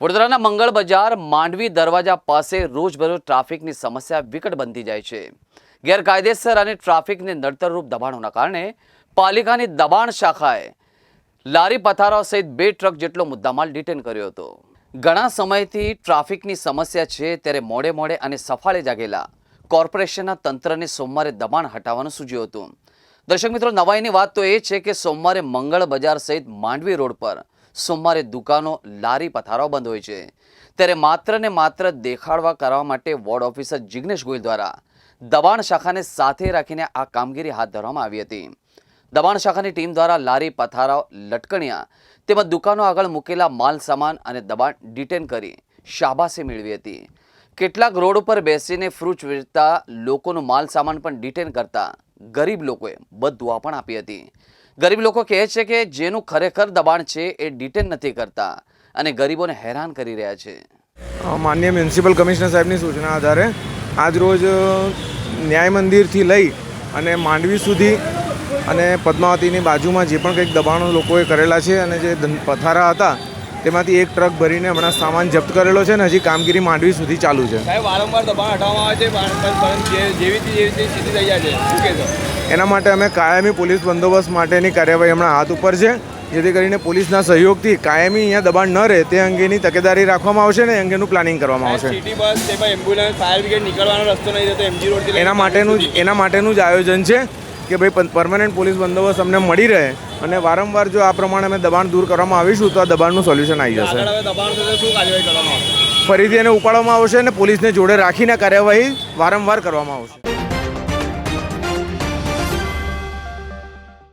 વડોદરાના મંગળ બજાર માંડવી દરવાજા પાસે રોજબરોજ ટ્રાફિકની સમસ્યા વિકટ બનતી જાય છે. ગેરકાયદેસર અને ટ્રાફિકને નડતરરૂપ દબાણોના કારણે પાલિકાની દબાણ શાખાએ લારી પથારાઓ સહિત બે ટ્રક જેટલો મુદ્દામાલ ડિટેન કર્યો હતો. ઘણા સમયથી ટ્રાફિકની સમસ્યા છે ત્યારે મોડે મોડે અને સફાળે જાગેલા કોર્પોરેશનના તંત્રને સોમવારે દબાણ હટાવવાનું સૂચ્યું હતું. દર્શક મિત્રો, નવાઈની વાત તો એ છે કે સોમવારે મંગળ બજાર સહિત માંડવી રોડ પર સોમવારે દુકાનો લારી પથારાઓ બંધ હોય છે. ત્યારે માત્ર ને માત્ર દેખાડવા કરવા માટે વોર્ડ ઓફિસર જિગ્નેશ ગોયલ દ્વારા દબાણ શાખાને સાથે રાખીને આ કામગીરી હાથ ધરવામાં આવી હતી. દબાણ શાખાની ટીમ દ્વારા લારી પથારાઓ લટકણિયા તેમજ દુકાનો આગળ મૂકેલા માલ સામાન અને દબાણ ડિટેન કરી શાબાશી મેળવી હતી. કેટલાક રોડ ઉપર બેસીને ફ્રૂટ વેચતા લોકોનો માલ સામાન પણ ડિટેન કરતા ગરીબ લોકોએ બદદુઆ પણ આપી હતી. ગરીબ લોકો કહે છે કે જેનું ખરેખર દબાણ છે એ ડિટેન નથી કરતા અને ગરીબોને હેરાન કરી રહ્યા છે. માન્ય મ્યુનિસિપલ કમિશનર સાહેબની સૂચના આધારે આજરોજ ન્યાય મંદિરથી લઈ અને માંડવી સુધી અને પદ્માવતીની બાજુમાં જે પણ કંઈક દબાણો લોકોએ કરેલા છે અને જે પથારા હતા તેમાંથી એક ટ્રક ભરીને હમણાં સામાન જપ્ત કરેલો છે ને હજી કામગીરી માંડવી સુધી ચાલુ છે. સાહેબ વારંવાર દબાણ હટાવવામાં આવે છે જેવી જેવી સ્થિતિ થઈ જાય છે. એના માટે અમે કાયમી પોલીસ બંદોબસ્ત માટેની કાર્યવાહી હમણાં હાથ ઉપર છે. જેથી કરીને પોલીસના સહયોગથી કાયમી અહીંયા દબાણ ન રહે તે અંગેની તકેદારી રાખવામાં આવશે ને અંગેનું પ્લાનિંગ કરવામાં આવશે. સિટી બસ તેમાં એમ્બ્યુલન્સ ફાયર બ્રિગેડ નીકળવાનો રસ્તો નહીં રહેતો એમજી રોડ એના માટેનું જ એના માટેનું જ આયોજન છે કે ભાઈ પરમાનન્ટ પોલીસ બંદોબસ્ત અમને મળી રહે અને વારંવાર જો આ પ્રમાણે અમે દબાણ દૂર કરવામાં આવીશું તો આ દબાણનું સોલ્યુશન આવી જશે. ફરીથી એને ઉપાડવામાં આવશે અને પોલીસને જોડે રાખીને કાર્યવાહી વારંવાર કરવામાં આવશે.